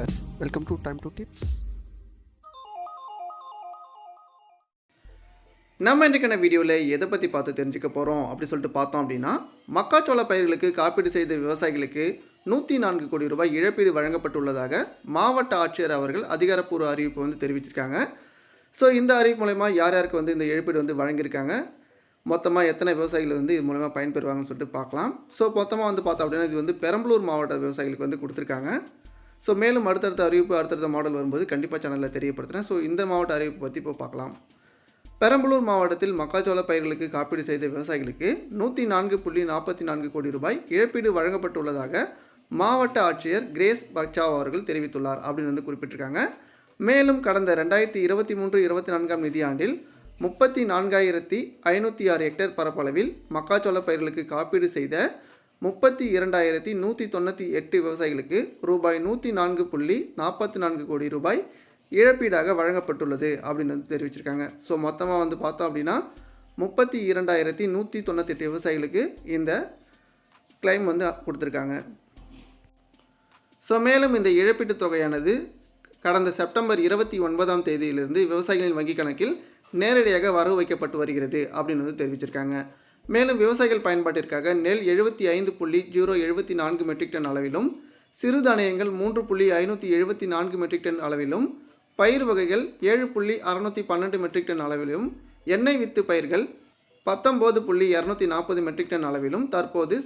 Viewers welcome to time to tips நம்ம இன்றைக்கான வீடியோவில் எதை பற்றி பார்த்து தெரிஞ்சுக்க போகிறோம் அப்படி சொல்லிட்டு பார்த்தோம் அப்படின்னா மக்காச்சோள பயிர்களுக்கு காப்பீடு செய்த விவசாயிகளுக்கு நூற்றி நான்கு கோடி ரூபாய் இழப்பீடு வழங்கப்பட்டுள்ளதாக மாவட்ட ஆட்சியர் அவர்கள் அதிகாரப்பூர்வ அறிவிப்பு வந்து தெரிவிச்சிருக்காங்க. ஸோ இந்த அறிவிப்பு மூலயமா யார் யாருக்கு வந்து இந்த இழப்பீடு வந்து வழங்கியிருக்காங்க? மொத்தமாக எத்தனை விவசாயிகள் வந்து இது மூலமாக பயன்பெறுவாங்கன்னு சொல்லிட்டு பார்க்கலாம். ஸோ மொத்தமாக வந்து பார்த்தோம் அப்படின்னா இது வந்து பெரம்பலூர் மாவட்ட விவசாயிகளுக்கு வந்து கொடுத்துருக்காங்க. ஸோ மேலும் அடுத்தடுத்த அறிவிப்பு அடுத்தடுத்த மாடல் வரும்போது கண்டிப்பாக சேனலில் தெரியப்படுத்துகிறேன் ஸோ இந்த மாவட்ட அறிவிப்பு பற்றி இப்போ பார்க்கலாம். பெரம்பலூர் மாவட்டத்தில் மக்காச்சோள பயிர்களுக்கு காப்பீடு செய்த விவசாயிகளுக்கு நூற்றி நான்கு புள்ளி நாற்பத்தி நான்கு கோடி ரூபாய் இழப்பீடு வழங்கப்பட்டுள்ளதாக மாவட்ட ஆட்சியர் கிரேஸ் பக்சாவ் அவர்கள் தெரிவித்துள்ளார் அப்படின்னு வந்து குறிப்பிட்டிருக்காங்க. மேலும் கடந்த ரெண்டாயிரத்தி இருபத்தி மூன்று இருபத்தி நான்காம் நிதியாண்டில் முப்பத்தி நான்காயிரத்தி ஐநூற்றி ஆறு ஹெக்டேர் பரப்பளவில் மக்காச்சோள பயிர்களுக்கு காப்பீடு செய்த முப்பத்தி இரண்டாயிரத்தி நூற்றி தொண்ணூற்றி எட்டு விவசாயிகளுக்கு ரூபாய் நூற்றி நான்கு புள்ளி நாற்பத்தி நான்கு கோடி ரூபாய் இழப்பீடாக வழங்கப்பட்டுள்ளது அப்படின்னு வந்து தெரிவிச்சிருக்காங்க. ஸோ மொத்தமாக வந்து பார்த்தோம் அப்படின்னா முப்பத்தி இரண்டாயிரத்தி நூற்றி தொண்ணூத்தெட்டு விவசாயிகளுக்கு இந்த கிளைம் வந்து கொடுத்துருக்காங்க. ஸோ மேலும் இந்த இழப்பீட்டுத் தொகையானது கடந்த செப்டம்பர் இருபத்தி ஒன்பதாம் தேதியிலிருந்து விவசாயிகளின் வங்கிக் கணக்கில் நேரடியாக வரவு வைக்கப்பட்டு வருகிறது அப்படின்னு வந்து தெரிவிச்சிருக்காங்க. மேலும் விவசாயிகள் பயன்பாட்டிற்காக நெல் எழுபத்தி ஐந்து புள்ளி ஜீரோ எழுபத்தி நான்கு மெட்ரிக் டன் அளவிலும் சிறுதானியங்கள் மூன்று புள்ளி ஐநூற்றி எழுபத்தி நான்கு மெட்ரிக் டன் அளவிலும் பயிர் வகைகள் ஏழு புள்ளி அறநூற்றி பன்னெண்டு மெட்ரிக் டன் அளவிலும் எண்ணெய் வித்து பயிர்கள் பத்தொம்போது புள்ளி இரநூத்தி நாற்பது மெட்ரிக் டன் அளவிலும் தற்போது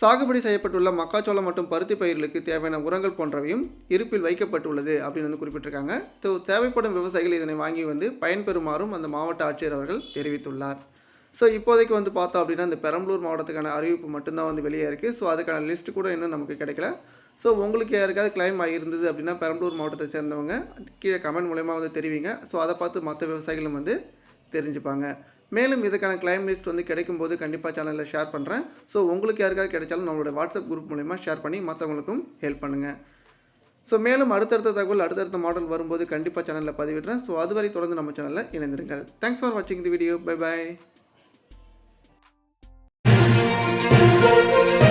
சாகுபடி செய்யப்பட்டுள்ள மக்காச்சோளம் மற்றும் பருத்தி பயிர்களுக்கு தேவையான உரங்கள் போன்றவையும் இருப்பில் வைக்கப்பட்டுள்ளது அப்படின்னு வந்து குறிப்பிட்டிருக்காங்க. தேவைப்படும் விவசாயிகள் இதனை வாங்கி வந்து பயன்பெறுமாறும் அந்த மாவட்ட ஆட்சியர் அவர்கள் தெரிவித்துள்ளார். ஸோ இப்போதைக்கு வந்து பார்த்தோம் அப்படின்னா இந்த பெரம்பலூர் மாவட்டத்துக்கான அறிவிப்பு மட்டும்தான் வந்து வெளியே இருக்குது ஸோ அதுக்கான லிஸ்ட் கூட இன்னும் நமக்கு கிடைக்கல. ஸோ உங்களுக்கு யாருக்காவது கிளைம் ஆகியிருந்தது அப்படின்னா பெரம்பலூர் மாவட்டத்தை சேர்ந்தவங்க கீழே கமெண்ட் மூலயமா வந்து தெரிவிங்க. ஸோ அதை பார்த்து மற்ற விவசாயிகளும் வந்து தெரிஞ்சுப்பாங்க. மேலும் இதுக்கான கிளைம் லிஸ்ட் வந்து கிடைக்கும் போது கண்டிப்பாக சேனலில் ஷேர் பண்ணுறேன் ஸோ உங்களுக்கு யாருக்காவது கிடைச்சாலும் நம்மளோட வாட்ஸ்அப் குரூப் மூலயமா ஷேர் பண்ணி மற்றவங்களுக்கும் ஹெல்ப் பண்ணுங்கள் ஸோ மேலும் அடுத்தடுத்த தகவல் அடுத்தடுத்த மாடல் வரும்போது கண்டிப்பாக சேனலில் பதிவிடுறேன். ஸோ அதுவரை தொடர்ந்து நம்ம சேனலில் இணைந்திருங்கள். தேங்க்ஸ் ஃபார் வாட்சிங் the video bye bye Thank you.